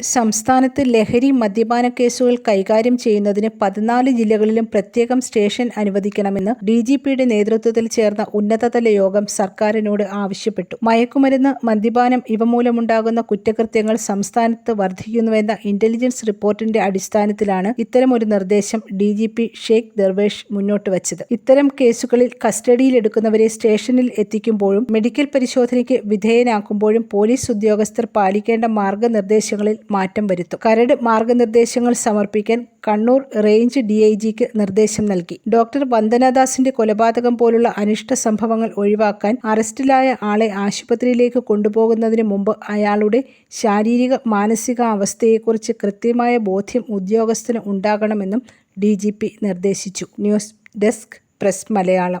സംസ്ഥാനത്ത് ലഹരി മദ്യപാന കേസുകൾ കൈകാര്യം ചെയ്യുന്നതിന് പതിനാല് ജില്ലകളിലും പ്രത്യേകം സ്റ്റേഷൻ അനുവദിക്കണമെന്ന് ഡി ജി പിയുടെ നേതൃത്വത്തിൽ ചേർന്ന ഉന്നതതല യോഗം സർക്കാരിനോട് ആവശ്യപ്പെട്ടു. മയക്കുമരുന്ന് മദ്യപാനം ഇവ മൂലമുണ്ടാകുന്ന കുറ്റകൃത്യങ്ങൾ സംസ്ഥാനത്ത് വർദ്ധിക്കുന്നുവെന്ന ഇന്റലിജൻസ് റിപ്പോർട്ടിന്റെ അടിസ്ഥാനത്തിലാണ് ഇത്തരമൊരു നിർദ്ദേശം D G P Sheikh Darvesh മുന്നോട്ട് വച്ചത്. ഇത്തരം കേസുകളിൽ കസ്റ്റഡിയിലെടുക്കുന്നവരെ സ്റ്റേഷനിൽ എത്തിക്കുമ്പോഴും മെഡിക്കൽ പരിശോധനയ്ക്ക് വിധേയനാക്കുമ്പോഴും പോലീസ് ഉദ്യോഗസ്ഥർ പാലിക്കേണ്ട മാർഗനിർദ്ദേശങ്ങളിൽ മാറ്റം വരുത്തും. കരട് മാർഗനിർദ്ദേശങ്ങൾ സമർപ്പിക്കാൻ കണ്ണൂർ റേഞ്ച് ഡി ഐ ജിക്ക് നിർദ്ദേശം നൽകി. ഡോക്ടർ വന്ദനദാസിന്റെ കൊലപാതകം പോലുള്ള അനിഷ്ട സംഭവങ്ങൾ ഒഴിവാക്കാൻ അറസ്റ്റിലായ ആളെ ആശുപത്രിയിലേക്ക് കൊണ്ടുപോകുന്നതിന് മുമ്പ് അയാളുടെ ശാരീരിക മാനസിക അവസ്ഥയെക്കുറിച്ച് കൃത്യമായ ബോധ്യം ഉദ്യോഗസ്ഥന് ഉണ്ടാകണമെന്നും ഡി ജി പി നിർദ്ദേശിച്ചു. News desk press Malayalam.